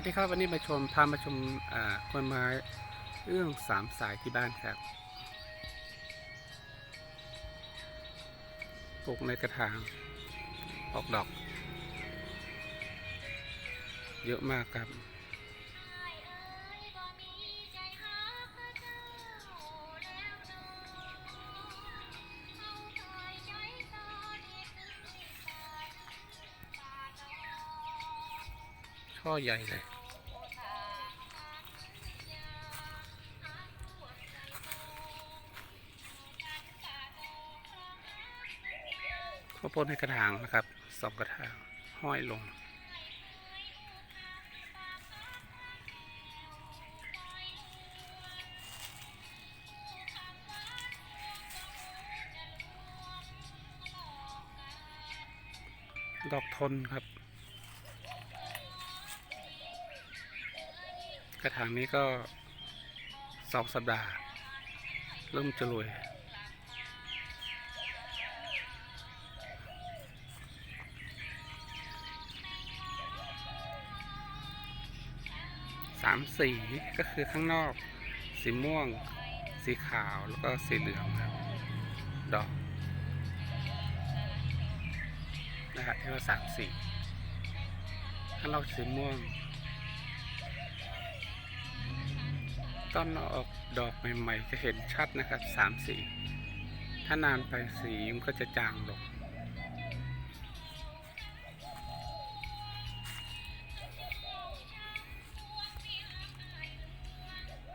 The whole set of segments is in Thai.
วัสดีครับวันนี้มาชมพามาชมคนไม้เอื้องสามสายที่บ้านครับปลูกในกระถางออกดอก เยอะมากครับ ช่อใหญ่เลยข้าวโพดในกระถางนะครับสองกระถางห้อยลง ดอกทนครับ กระถางนี้ก็สองสัปดาห์ เริ่มจะรวย สามสีก็คือข้างนอก สีม่วง สีขาวแล้วก็สีเหลืองครับ ดอกนะฮะที่ว่าสามสีข้างนอกสีม่วง ตอนออกดอกใหม่ๆจะเห็นชัดนะครับสามสีถ้านานไปสีมันก็จะจางลง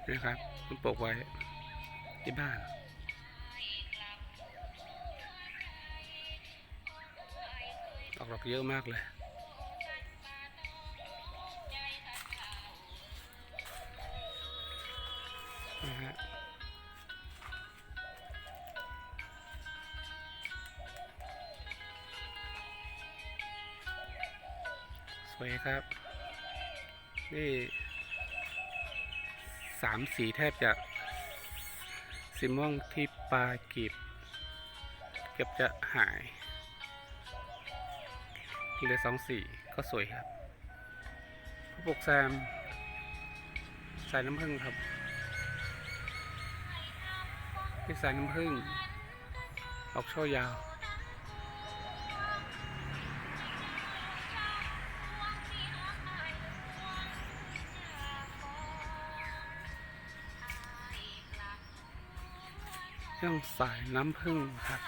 นะครับผมปลูกไว้ที่บ้านออกดอกเยอะมากเลย วยครับ นี่สามสีแทบจะสีม่วงที่ปลายกีบเกือบจะหายเหลือสองสีก็สวยครับผู้ปกแซมใส่น้ำผึ้งครับที่ใส่น้ำผึ้งออกช่อยาว รื่องสายน้ำผึ้งครับ